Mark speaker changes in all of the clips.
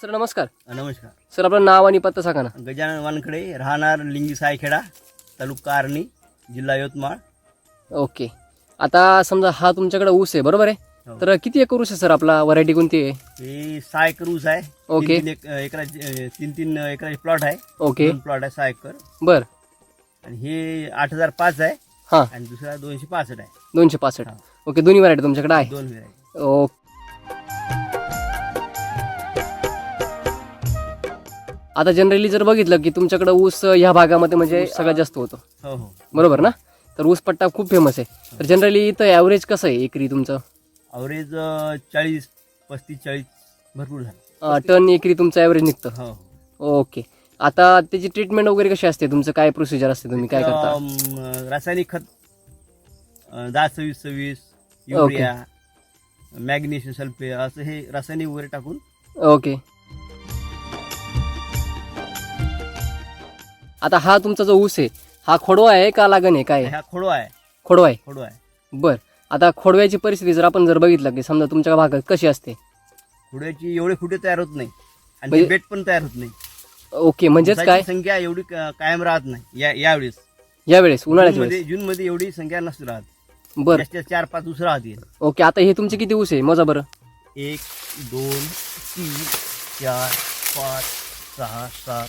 Speaker 1: Sir नमस्कार.
Speaker 2: नमस्कार.
Speaker 1: Sir आपलं नाव आणि पत्ता सांगा ना.
Speaker 2: गजानन वानखडे राहणार लिंगी सायखेडा तालुका आर्णी जिल्हा यवतमाळ.
Speaker 1: ओके. आता समजा हा तुमच्याकडे ऊस आहे बरोबर आहे?
Speaker 2: हो.
Speaker 1: तर किती एकर ऊस आहे सर आपला? व्हरायटी कोणती आहे?
Speaker 2: हे सहा एकर ऊस आहे.
Speaker 1: ओके.
Speaker 2: तीन तीन एक- एकराचे तीन तीन एकराचे प्लॉट आहे.
Speaker 1: ओके.
Speaker 2: दोन प्लॉट आहे सहा एकर.
Speaker 1: बर.
Speaker 2: आणि हे आठ हजार पाच आहे.
Speaker 1: हां.
Speaker 2: आणि दुसरा दोनशे पासष्ट आहे.
Speaker 1: दोनशे पासष्ट. ओके दोन्ही व्हरायटी तुमच्याकडे आहे.
Speaker 2: दोन व्हेरायटी
Speaker 1: ओ आता जनरली जर बघितलं की तुमच्याकडे ऊस ह्या भागामध्ये म्हणजे सगळ्यात जास्त होतो.
Speaker 2: हो हो.
Speaker 1: बरोबर ना? तर ऊस पट्टा खूप फेमस आहे. तर जनरली इथं ॲव्हरेज कसं आहे एकरी तुमचं?
Speaker 2: अवरेज चाळीस पस्तीस चाळीस भरपूर झालं.
Speaker 1: टन एकरी तुमचं ॲव्हरेज निघतं.
Speaker 2: हो
Speaker 1: ओके. आता त्याची ट्रीटमेंट वगैरे कशी असते? तुमचं काय प्रोसिजर असते तुम्ही? काय करता?
Speaker 2: रासायनिक खत दहा सव्वीस सव्वीस युरिया मॅग्नेशियम सल्फेट असं हे रासायनिक वगैरे टाकून
Speaker 1: ओके. आता हा तुमचा जो ऊस आहे हा खोडवा आहे का लागण आहे? काय आहे?
Speaker 2: हा खोडवा आहे.
Speaker 1: खोडवा आहे?
Speaker 2: खोडवा आहे.
Speaker 1: बर. आता खोडव्याची परिस्थिती जर आपण जर बघितलं की समजा तुमच्या भागात कशी असते?
Speaker 2: खोड्याची एवढे फुटे तयार होत नाही. आणि
Speaker 1: म्हणजे-
Speaker 2: बेट पण तयार होत नाही.
Speaker 1: ओके म्हणजेच काय?
Speaker 2: संख्या एवढी क- कायम राहत नाही या यावेळेस.
Speaker 1: यावेळेस उन्हाळ्याच्या वेळेस.
Speaker 2: जून मध्ये एवढी संख्या नसते राहत.
Speaker 1: बर.
Speaker 2: जास्तीत जास्त चार पाच ऊस राहते
Speaker 1: ओके आता हे तुमचे किती ऊस आहे? मोजा बरं.
Speaker 2: एक दोन तीन चार पाच सहा सात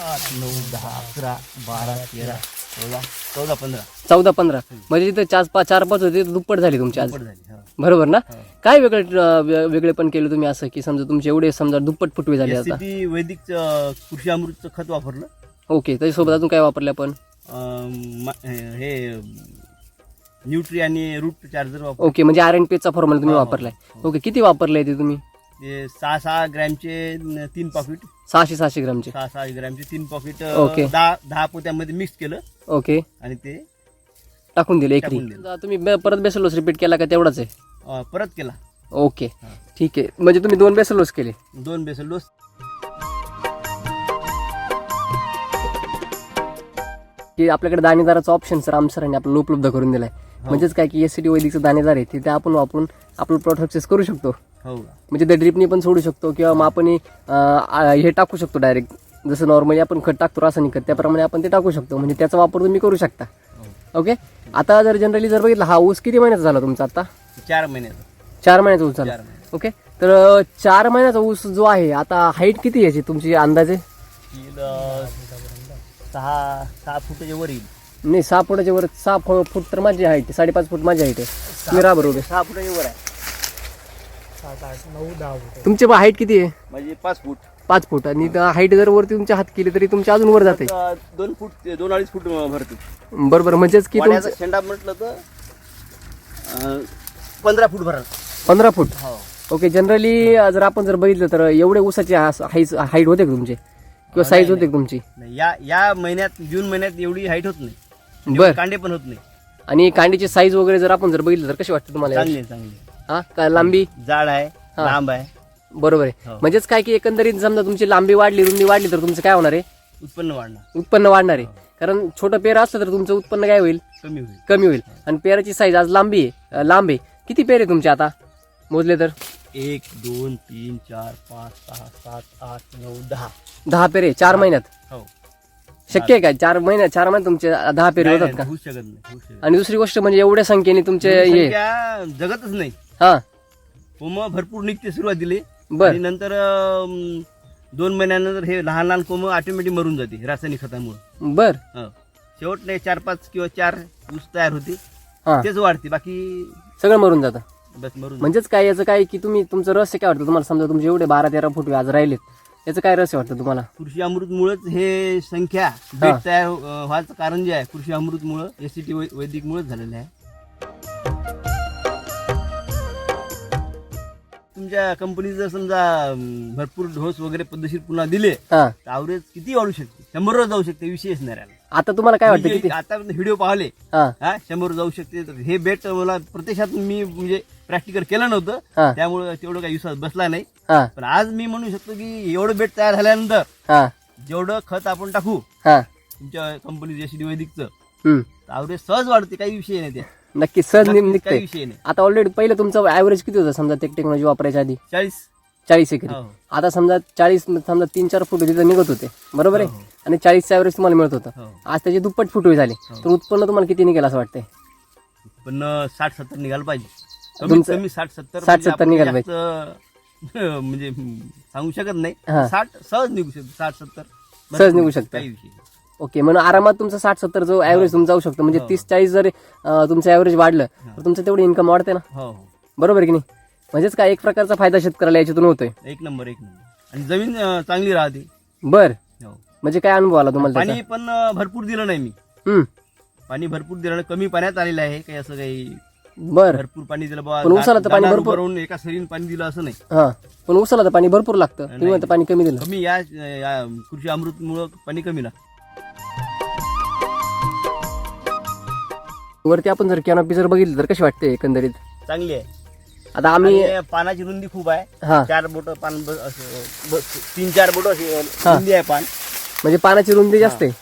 Speaker 2: आठ नऊ दहा अकरा बारा तेरा चौदा चौदा पंधरा.
Speaker 1: चौदा पंधरा. म्हणजे तिथं चार पाच चार पाच होते दुप्पट झाली तुमची आज.
Speaker 2: झाली हा.
Speaker 1: बरोबर ना. काय वेगळे वेगळे पण केलं तुम्ही असं की समजा तुमचे एवढे समजा दुप्पट फुटवे झाले आता?
Speaker 2: SCP वैदिकचं कृषी अमृतचं खत वापरलं.
Speaker 1: ओके त्याच्यासोबत अजून काय वापरले आपण?
Speaker 2: अं, म- हे न्यूट्री आणि रूट चार्जर वापर
Speaker 1: ओके म्हणजे आर एन पेचा फॉर्म्युला तुम्ही वापरलाय. ओके किती वापरलाय ते तुम्ही?
Speaker 2: ते सहा सहा ग्रॅमचे तीन पॉकेट
Speaker 1: सहाशे सहाशे ग्रामचे.
Speaker 2: सहा सहा ग्रॅमचे तीन पॉकेट
Speaker 1: ओके.
Speaker 2: दहा दहा पोत्यामध्ये मिक्स केलं.
Speaker 1: ओके.
Speaker 2: आणि ते
Speaker 1: टाकून दिले एकरी.
Speaker 2: टाकून दिलं.
Speaker 1: आता तुम्ही बे- परत बेसलोस रिपीट केला का तेवढाच आहे?
Speaker 2: अं, परत केला.
Speaker 1: ओके. ठीक आहे. म्हणजे तुम्ही दोन बेसलोस केले.
Speaker 2: दोन बेसल डोस
Speaker 1: की आपल्याकडे दाणेदाराचा ऑप्शन सर आमसरांनी आपल्याला उपलब्ध करून दिलाय. म्हणजेच काय की एस सी टी वैदिकचं दाणेदार आहे ते ते आपण वापरून आपलं प्लॉट सक्सेस करू शकतो.
Speaker 2: हो.
Speaker 1: म्हणजे ते ड्रिपनी पण सोडू शकतो किंवा मग आपण हे टाकू शकतो डायरेक्ट जसं नॉर्मली आपण खत टाकतो रासायनिक खत त्याप्रमाणे आपण ते टाकू शकतो. म्हणजे त्याचा वापर तुम्ही करू शकता.
Speaker 2: हो.
Speaker 1: ओके आता जर जनरली जर बघितलं हा ऊस किती महिन्याचा झाला तुमचा आता?
Speaker 2: चार महिन्याचं.
Speaker 1: चार महिन्याचा ऊस झाला. ओके तर चार महिन्याचा ऊस जो आहे आता हाईट किती याची तुमची अंदाजे?
Speaker 2: सहा सहा फुटाच्या वर येईल.
Speaker 1: नाही सहा फुटाच्या वर सहा फु- फूट तर माझी हाईट आहे साडेपाच फूट माझी हाईट आहे तुम्ही राहा बरोबर
Speaker 2: सहा फुटाच्या वर आहे.
Speaker 1: तुमची हाईट किती आहे?
Speaker 2: म्हणजे पाच फूट.
Speaker 1: पाच फूट. आणि हाईट जर वरती तुमच्या हात केली तरी तुमच्या अजून वर जाते.
Speaker 2: अं, दोन फूट ते दोन अडीच फूट अं, भरते.
Speaker 1: बरोबर म्हणजेच की
Speaker 2: वाड्याचा
Speaker 1: तुमचं
Speaker 2: शेंडा म्हटलं तर अं, पंधरा फूट भरा
Speaker 1: पंधरा फूट?
Speaker 2: हो.
Speaker 1: ओके जनरली जर आपण जर बघितलं तर एवढे ऊसाची हाईट हाईट होते का तुमचे? किंवा साईज होते तुमची?
Speaker 2: नाही, या या महिन्यात जून महिन्यात एवढी हाईट होत नाही.
Speaker 1: बर.
Speaker 2: एवढे कांडे पण होत नाही.
Speaker 1: आणि कांडीची साईज वगैरे जर आपण जर बघितलं तर कशी वाटते तुम्हाला
Speaker 2: चांगली आहे, चांगली आहे.
Speaker 1: हा का लांबी?
Speaker 2: जाड आहे
Speaker 1: हा.
Speaker 2: लांब आहे.
Speaker 1: बरोबर आहे.
Speaker 2: हो.
Speaker 1: म्हणजेच काय की एकंदरीत समजा तुमची लांबी वाढली रुंदी वाढली तर तुमचं काय होणार आहे?
Speaker 2: उत्पन्न वाढणार.
Speaker 1: उत्पन्न वाढणार आहे. कारण छोटं पेर असलं तर तुमचं उत्पन्न काय होईल?
Speaker 2: कमी होईल.
Speaker 1: कमी होईल. आणि पेराची साईज आज लांबी आहे अं, लांब आहे. किती पेर आहे तुमचे आता? मोजले तर?
Speaker 2: एक दोन तीन चार पाच सहा सात आठ नऊ दहा.
Speaker 1: दहा पेरे चार महिन्यात?
Speaker 2: हो.
Speaker 1: शक्य आहे का? चार महिन्यात चार महिन्यात तुमचे दहा पेरे
Speaker 2: नाही,
Speaker 1: होतात का?
Speaker 2: होऊ शकत नाही होऊ शकत
Speaker 1: आणि दुसरी गोष्ट म्हणजे एवढ्या संख्येने तुमचे
Speaker 2: नाही.
Speaker 1: हे
Speaker 2: संख्या जगतच नाही.
Speaker 1: हा.
Speaker 2: कोंब भरपूर निघते सुरुवातीला
Speaker 1: बर.
Speaker 2: आणि नंतर अं, दोन महिन्यानंतर हे लहान लहान कोंब ऑटोमॅटिक मरून जाते रासायनिक खतामुळे.
Speaker 1: बर.
Speaker 2: शेवट नाही चार पाच किंवा चार ऊस तयार होते
Speaker 1: हा.
Speaker 2: तेच वाढते बाकी
Speaker 1: सगळं मरून जातं.
Speaker 2: बस मरून जाते.
Speaker 1: म्हणजेच काय याचं काय की तुम्ही तुमचं रहस्य काय वाटतं तुम्हाला? समजा तुमचे एवढे बारा तेरा फूट आज राहिलेत. याचं काय रहस्य वाटतं तुम्हाला?
Speaker 2: कृषी अमृतमुळेच हे संख्या बेट तयार अं, व्हायचं कारण जे आहे कृषी अमृतमुळं एस सी टी वैदिकमुळेच झालेलं आहे. तुमच्या कंपनी जर समजा अं, भरपूर ढोस वगैरे पद्धतशीर पुन्हा दिले
Speaker 1: हा.
Speaker 2: तर ॲव्हरेज किती वाढू शकते? शंभरवर जाऊ शकते विशेष नाही राहिला.
Speaker 1: आता तुम्हाला काय वाटतं
Speaker 2: मी जे
Speaker 1: किती?
Speaker 2: आता व्हिडिओ पाहिले.
Speaker 1: हा.
Speaker 2: हा शंभर जाऊ शकते. तर हे बेट मला प्रत्यक्षात मी म्हणजे प्रॅक्टिकल केलं
Speaker 1: हा.
Speaker 2: नव्हतं त्यामुळे तेवढं काही विश्वास बसला नाही.
Speaker 1: हा.
Speaker 2: पण आज मी म्हणू शकतो की एवढं बेट तयार झाल्यानंतर
Speaker 1: हा.
Speaker 2: जेवढं खत आपण टाकू
Speaker 1: हा.
Speaker 2: तुमच्या कंपनी जशी वैदिकचं
Speaker 1: हम्म.
Speaker 2: ॲव्हरेज सहज वाढते काही विषय नाही त्या
Speaker 1: नक्की सहज निघ-
Speaker 2: काही
Speaker 1: निघते
Speaker 2: विषय नाही.
Speaker 1: आता ऑलरेडी पहिलं तुमचं ॲव्हरेज किती होतं? समजा टेक टेक्नॉलॉजी वापरायच्या आधी?
Speaker 2: चाळीस.
Speaker 1: चाळीस एकरी.
Speaker 2: हो.
Speaker 1: आता समजा चाळीस समजा तीन चार फुट तिथं निघत होते. बरोबर आहे? आणि चाळीसच्या ॲव्हरेज तुम्हाला मिळत होतं.
Speaker 2: हो.
Speaker 1: आज त्याचे दुप्पट फुटवे झाले. तर उत्पन्न तुम्हाला किती निघेल असं वाटतंय?
Speaker 2: पण साठ सत्तर निघायला पाहिजे. कमीत
Speaker 1: तुमचं-
Speaker 2: कमी साठ सत्तर
Speaker 1: 60
Speaker 2: म्हणजे
Speaker 1: 70
Speaker 2: आपण
Speaker 1: निघायला
Speaker 2: जास्त, म्हणजे सांगू शकत
Speaker 1: हा.
Speaker 2: नाही साठ सहज निघू शकतो. साठ सत्तर.
Speaker 1: सहज निघू शकतं.
Speaker 2: काही विषय नाही.
Speaker 1: ओके म्हणून आरामात तुमचं साठ सत्तर जो ॲव्हरेज तुमचा जाऊ शकतो. म्हणजे
Speaker 2: हो.
Speaker 1: तीस चाळीस जर अं, तुमचं ॲव्हरेज वाढलं तर तुमचं तेवढं इन्कम वाढते ना?
Speaker 2: हो हो.
Speaker 1: बरोबर की नाही? म्हणजेच काय एक प्रकारचा फायदा शेतकऱ्याला याच्यातून होतोय.
Speaker 2: एक नंबर एक नंबर. आणि जमीन अं, चांगली राहते.
Speaker 1: बर.
Speaker 2: हो.
Speaker 1: म्हणजे काय अनुभव आला तुम्हाला त्याचा?
Speaker 2: पाणी पण अं, भरपूर दिलं नाही मी.
Speaker 1: हम्म.
Speaker 2: पाणी भरपूर दिलं नाही कमी पाण्यात आलेलं आहे काही असं काही.
Speaker 1: बर.
Speaker 2: भरपूर पाणी दिलं
Speaker 1: पण उसाला तर पाणी
Speaker 2: दाणार
Speaker 1: भरपूर-
Speaker 2: एका सरीन पाणी दिलं असं नाही.
Speaker 1: हा. पण उसाला तर पाणी भरपूर लागतं. तुम्ही म्हणता पाणी कमी दिलं.
Speaker 2: कमी या या कृषी अमृत मुळे पाणी कमी लागतं.
Speaker 1: वरती आपण जर कॅनॉपी जर बघितलं तर कशी वाटते एकंदरीत?
Speaker 2: चांगली आहे.
Speaker 1: आता आम्ही
Speaker 2: आणि पानाची रुंदी खूप आहे.
Speaker 1: हा.
Speaker 2: चार बोट पान ब- असं ब- तीन चार बोट अशी
Speaker 1: हा.
Speaker 2: रुंदी आहे पान.
Speaker 1: म्हणजे पानाची रुंदी जास्त आहे?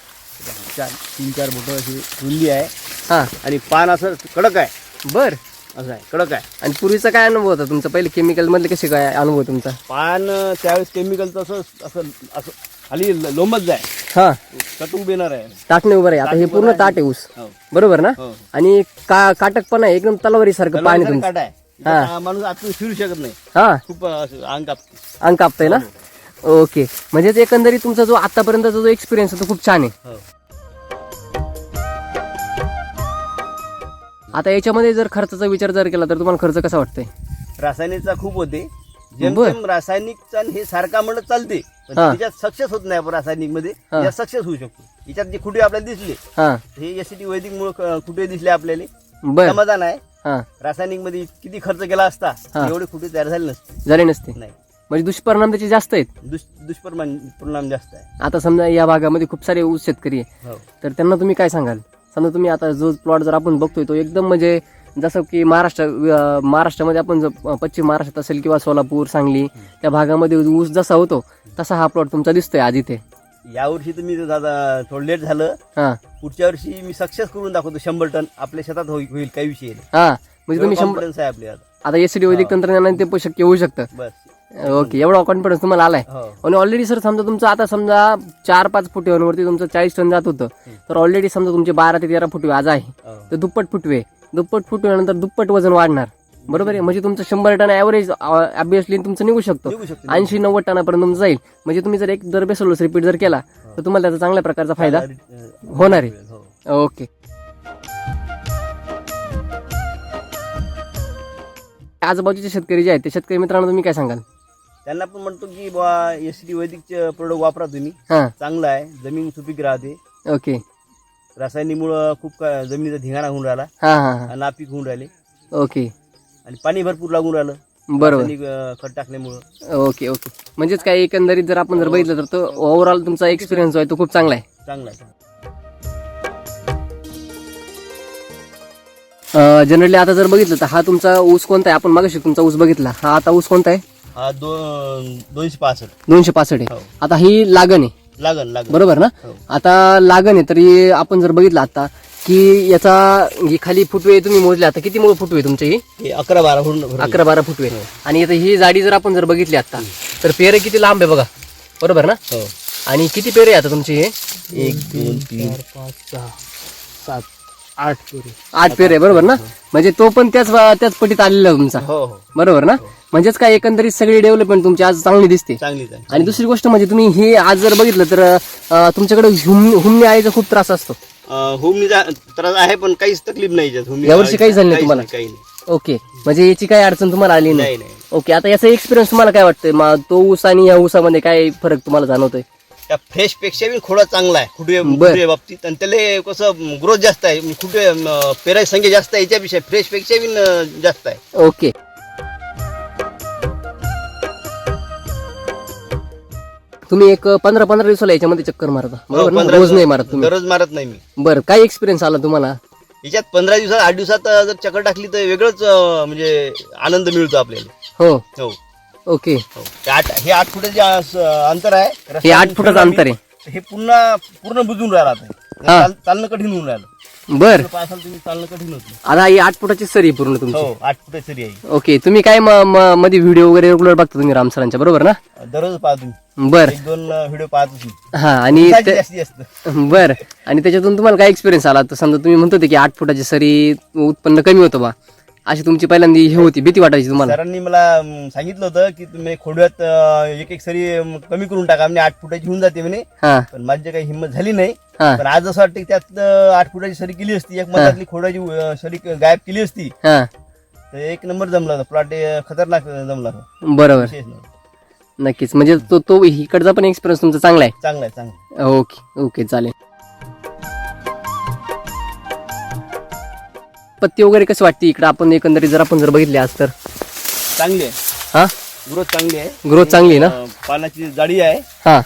Speaker 2: चार तीन चार बोट अशी रुंदी आहे.
Speaker 1: हा.
Speaker 2: आणि पान असं कडक आहे.
Speaker 1: बर.
Speaker 2: असं आहे कडक आहे.
Speaker 1: आणि पूर्वीचा काय अनुभव होता तुमचा? पहिले केमिकल मधले कसे काय अनुभव तुमचा?
Speaker 2: पान अं, त्यावेळेस केमिकलचं असं असं असं खाली ल- लोंबत जाय.
Speaker 1: हा.
Speaker 2: कटून येणार आहे.
Speaker 1: ताटणे उभं आहे आता हे पूर्ण ताट आहे ऊस.
Speaker 2: हो.
Speaker 1: बरोबर ना?
Speaker 2: हो.
Speaker 1: आणि का काटक पण आहे. एकदम तलवारी सारखं पाणी
Speaker 2: तलवारीसारखं
Speaker 1: तुमचं.
Speaker 2: काटा आहे.
Speaker 1: हा.
Speaker 2: हा माणूस आतून फिरू शकत नाही.
Speaker 1: हा.
Speaker 2: खूप असं अंग कापते.
Speaker 1: अंग कापतंय ना? ओके. म्हणजे एकंदरीत तुमचा जो आतापर्यंतचा जो एक्सपिरियन्स होता खूप छान आहे.
Speaker 2: हो.
Speaker 1: आता याच्यामध्ये जर खर्चाचा विचार जर केला तर तुम्हाला खर्च कसा वाटतंय?
Speaker 2: रासायनिकचा खूप होते.
Speaker 1: बर.
Speaker 2: जेमतेम रासायनिकचा आणि हे सारखा म्हणत चालते पण
Speaker 1: हा.
Speaker 2: त्याच्यात सक्सेस होत नाही रासायनिकमध्ये
Speaker 1: हा.
Speaker 2: यात सक्सेस होऊ शकतो. याच्यात जे खुटे आपल्याला दिसले
Speaker 1: हा.
Speaker 2: हे एसीटी वैदिक मुळे खुटे दिसले आपल्याला?
Speaker 1: बर.
Speaker 2: समाधान आहे.
Speaker 1: हा.
Speaker 2: रासायनिकमध्ये किती खर्च केला असता
Speaker 1: हा.
Speaker 2: एवढे खुटे तयार झाले नसते.
Speaker 1: झाले नसते.
Speaker 2: नाही.
Speaker 1: म्हणजे दुष्परिणाम त्याचे जास्त आहेत.
Speaker 2: दुष दुष्परिणाम परिणाम जास्त आहे.
Speaker 1: आता समजा या भागामध्ये खूप सारे ऊस शेतकरी आहे
Speaker 2: हो.
Speaker 1: तर त्यांना तुम्ही काय सांगाल? समजा तुम्ही आता जो प्लॉट जर आपण बघतोय तो एकदम म्हणजे जसं की महाराष्ट्र अं, महाराष्ट्रामध्ये आपण जर पश्चिम महाराष्ट्रात असेल किंवा सोलापूर सांगली त्या भागामध्ये ऊस जसा होतो तसा हा प्लॉट तुमचा दिसतोय आज इथे.
Speaker 2: यावर्षी तुम्ही दादा थोडं लेट झालं.
Speaker 1: हा.
Speaker 2: पुढच्या वर्षी मी सक्सेस करून दाखवतो शंभर टन. आपल्या शेतात होई- होईल काही विषय नाही.
Speaker 1: हा. म्हणजे तुम्ही शंभर
Speaker 2: कॉन्फिडन्स आहे आपल्या
Speaker 1: आता. एसीडी वैदिक तंत्रज्ञानाने ते पण शक्य होऊ शकतं.
Speaker 2: बस.
Speaker 1: ओके एवढा कॉन्फिडन्स तुम्हाला आलाय.
Speaker 2: हो.
Speaker 1: आणि ऑलरेडी सर समजा तुमचं आता समजा चार पाच फुटव्यांवरती तुमचं चाळीस टन जात होतं. तर ऑलरेडी समजा तुमचे बारा ते तेरा फुटवे आज आहे.
Speaker 2: हो.
Speaker 1: तर दुप्पट फुटवे. दुप्पट फुटव्यानंतर दुप्पट वजन वाढणार. बरोबर आहे? म्हणजे तुमचं शंभर टन ॲव्हरेज ऑब्विसली तुमचं निघू शकतो.
Speaker 2: निघू शकतो
Speaker 1: ऐंशी नव्वद टनापर्यंत तुमचं जाईल. म्हणजे तुम्ही जर एक जर बेसलोस रिपीट जर केला तर तुम्हाला त्याचा चांगल्या प्रकारचा फायदा होणार आहे.
Speaker 2: हो.
Speaker 1: ओके. आजूबाजूचे शेतकरी जे आहेत ते शेतकरी मित्रांनो तुम्ही काय सांगाल?
Speaker 2: त्यांना पण म्हणतो की बा एस टी वैदिकचे प्रोडक्ट वापरा तुम्ही.
Speaker 1: हां.
Speaker 2: चांगलं आहे. जमीन सुपीक राहते.
Speaker 1: ओके.
Speaker 2: रासायनिकमुळं खूप का- जमिनीचा धिंगाणा होऊन राहिला.
Speaker 1: हां हां हां.
Speaker 2: नापीक होऊन राहिले.
Speaker 1: ओके.
Speaker 2: आणि पाणी भरपूर लागून राहिलं.
Speaker 1: बरोबर.
Speaker 2: अं, खत टाकल्यामुळं.
Speaker 1: Okay okay. म्हणजेच काय एकंदरीत जर आपण जर बघितलं तर तो ओव्हरऑल तुमचा एक्सपिरियन्स आहे तो खूप चांगला आहे.
Speaker 2: चांगलं आहे
Speaker 1: जनरली आता जर बघितलं तर हा तुमचा ऊस कोणता आहे? आपण मागाशी तुमचा ऊस बघितला. हा आता ऊस कोणता आहे?
Speaker 2: हा दोन दोनशे पासष्ट.
Speaker 1: दोनशे पासष्ट आहे.
Speaker 2: हो.
Speaker 1: आता ही लागण आहे.
Speaker 2: लागन लागन
Speaker 1: बरोबर ना?
Speaker 2: हो.
Speaker 1: आता लागण आहे तरी आपण जर बघितलं आता की याचा ही खाली फुटवे तुम्ही मोजले आता किती मुळे फुटवे तुमचे? ही
Speaker 2: हे अकरा बारा भरून भरून.
Speaker 1: अकरा बारा फुटवे. आणि आता ही जाडी जर आपण जर बघितली आता तर पेरे किती लांब आहे बघा. बरोबर ना?
Speaker 2: हो.
Speaker 1: आणि किती पेरे आहे आता तुमचे हे?
Speaker 2: एक दोन तीन.
Speaker 1: पाच सहा
Speaker 2: सात आठ पेरे.
Speaker 1: आठ पेरे आहे, बरोबर ना? म्हणजे तो पण त्याच त्याच पटीत आलेला आहे तुमचा.
Speaker 2: हो हो.
Speaker 1: बरोबर ना? म्हणजेच काय एकंदरीत सगळी डेव्हलपमेंट तुमची आज चांगली दिसते. आणि दुसरी गोष्ट म्हणजे तुम्ही हे आज जर बघितलं तर अं, तुमच्याकडे हुम आईचा खूप त्रास असतो.
Speaker 2: हुमणीचा त्रास आहे पण काहीच तकलीफ नाही
Speaker 1: यावर्षी काही झालं नाही तुम्हाला?
Speaker 2: काही नाही.
Speaker 1: ओके. म्हणजे याची काही अडचण तुम्हाला आली नाही?
Speaker 2: नाही नाही.
Speaker 1: ओके आता याचा एक्सपिरियन्स तुम्हाला काय वाटतंय? मग तो ऊस आणि या ऊसामध्ये काय फरक तुम्हाला जाणवतोय?
Speaker 2: त्या फ्रेशपेक्षा बी थोडा चांगला आहे. खुटे
Speaker 1: बर.
Speaker 2: खुटे बाबतीत. आणि त्याला कसं ग्रोथ जास्त आहे. खुटे पेराय संख्या जास्त आहे याच्यापेक्षा फ्रेशपेक्षा बी जास्त आहे.
Speaker 1: ओके. तुम्ही एक पंधरा पंधरा दिवसाला याच्यामध्ये चक्कर मारता बरोबर ना?
Speaker 2: पंधरा
Speaker 1: रोज नाही मारत तुम्ही.
Speaker 2: दररोज मारत नाही मी.
Speaker 1: बरं काय एक्सपिरियन्स आला तुम्हाला?
Speaker 2: याच्यात पंधरा दिवसात आठ दिवसात अं, जर चक्कर टाकली तर वेगळंच अं, म्हणजे आनंद मिळतो आपल्याला.
Speaker 1: हो.
Speaker 2: हो.
Speaker 1: ओके.
Speaker 2: हो. ते आठ हे आठ फुटाचे अं, अंतर आहे
Speaker 1: हे आठ फुटाचं अंतर आहे.
Speaker 2: हे पुन्हा पूर्ण बुजून राहिलं आता.
Speaker 1: हा.
Speaker 2: चाल- चालणं कठीण होऊन राहिलं.
Speaker 1: बर.
Speaker 2: पासाला तुम्ही चालणं कठीण होतं.
Speaker 1: आता ही आठ फुटाची सरी आहे पूर्ण तुमची.
Speaker 2: हो आठ फुट सरी आहे.
Speaker 1: ओके तुम्ही काय म- म- मध्ये व्हिडिओ वगैरे रेग्युलर बघता तुम्ही राम सरांच्या बरोबर ना?
Speaker 2: दररोज पाहा तुम्ही.
Speaker 1: बर.
Speaker 2: एक दोन व्हिडिओ पाहतोच मी
Speaker 1: हा आणि ते-
Speaker 2: जास्तीत जास्त.
Speaker 1: बर. आणि त्याच्यातून तुम्हाला काय एक्सपिरियन्स आला? तर समजा तुम्ही म्हणत होते की आठ फुटाची सरी उत्पन्न कमी होतं बा. अशी तुमची पहिल्यांदा हे होती भीती वाटायची तुम्हाला?
Speaker 2: सरांनी मला सांगितलं होतं की तुम्ही खोडव्यात अं, एक एक सरी अं, कमी करून टाका म्हणजे आठ फुटाची होऊन जाते म्हणे.
Speaker 1: हा.
Speaker 2: पण माझी काही हिंमत झाली नाही.
Speaker 1: हा.
Speaker 2: पण आज असं वाटतं की त्यात अं, आठ फुटाची सरी केली असती एक मधातली खोडाची अं, सरी गायब केली असती.
Speaker 1: हा.
Speaker 2: तर एक नंबर जमला होता प्लॉट खतरनाक जमला होता.
Speaker 1: बरोबर.
Speaker 2: विशेष.
Speaker 1: नक्कीच म्हणजे तो तो इकडचा पण एक्सपिरियन्स तुमचा चांगला आहे.
Speaker 2: चांगला आहे चांगला आहे.
Speaker 1: ओके ओके चालेल. पत्ती वगैरे कसं वाटते इकडे? आपण एकंदरीत जर आपण जर बघितले आज तर.
Speaker 2: चांगली आहे.
Speaker 1: हा?
Speaker 2: ग्रोथ चांगली आहे.
Speaker 1: ग्रोथ चांगली ना?
Speaker 2: अं, पानाची जाडी आहे.
Speaker 1: हा.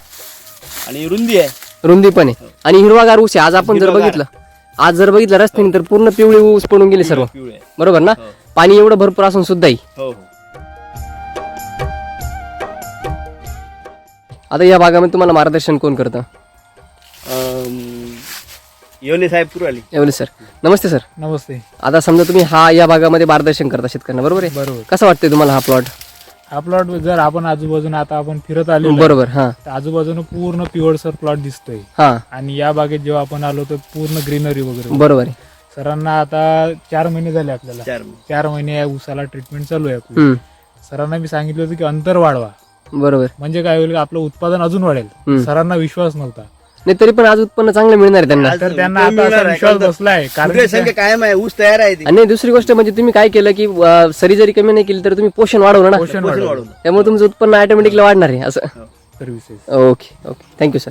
Speaker 2: आणि रुंदी आहे.
Speaker 1: रुंदी पण आहे. आणि हिरवागार ऊस आहे. आज आपण जर
Speaker 2: हिरवागार.
Speaker 1: बघितलं आज जर बघितलं रस्त्याने तर पूर्ण पिवळी ऊस पडून गेले सर्व.
Speaker 2: पिवळे आहे.
Speaker 1: बरोबर ना?
Speaker 2: हो.
Speaker 1: पाणी एवढं भरपूर असून सुद्धाही
Speaker 2: हो हो.
Speaker 1: आता या भागामध्ये तुम्हाला मार्गदर्शन कोण करतं?
Speaker 2: अं, येवले साहेब
Speaker 1: एवढे सर. नमस्ते सर.
Speaker 3: नमस्ते.
Speaker 1: आता समजा तुम्ही हा या भागामध्ये मार्गदर्शन करता शेतकऱ्यांना बरोबर आहे?
Speaker 3: बरोबर.
Speaker 1: कसं वाटतंय तुम्हाला हा प्लॉट
Speaker 3: हा प्लॉट जर आपण आजूबाजूला आता आपण फिरत आलो
Speaker 1: बरोबर हा.
Speaker 3: आजूबाजूला पूर्ण पिवळसर प्लॉट दिसतोय.
Speaker 1: हा.
Speaker 3: आणि या बागेत जेव्हा आपण आलो तर पूर्ण ग्रीनरी वगैरे
Speaker 1: बरोबर आहे.
Speaker 3: सरांना आता चार महिने झाले आपल्याला.
Speaker 2: चार
Speaker 3: चार महिने या ऊसाला ट्रीटमेंट चालू आहे आपली.
Speaker 1: हम्म,
Speaker 3: सरांना मी सांगितलं होतं की अंतर वाढवा.
Speaker 1: बरोबर.
Speaker 3: म्हणजे काय होईल की आपलं उत्पादन अजून वाढेल.
Speaker 1: हम्म.
Speaker 3: सरांना विश्वास नव्हता.
Speaker 1: नाही तरी पण आज उत्पन्न चांगलं मिळणार आहे त्यांना.
Speaker 3: तर त्यांना आता असा. विश्वास बसलाय. कारण
Speaker 2: संख्या कायम आहे? ऊस तयार आहे ती.
Speaker 1: आणि दुसरी गोष्ट म्हणजे तुम्ही काय केलं की अं, सरी जरी कमी नाही केली तर तुम्ही पोषण वाढवलं ना.
Speaker 3: पोषण
Speaker 2: वाढवलं.
Speaker 1: त्यामुळे तुमचं उत्पन्न ऑटोमॅटिकली वाढणार आहे असं.
Speaker 3: Services
Speaker 1: okay okay. Thank you sir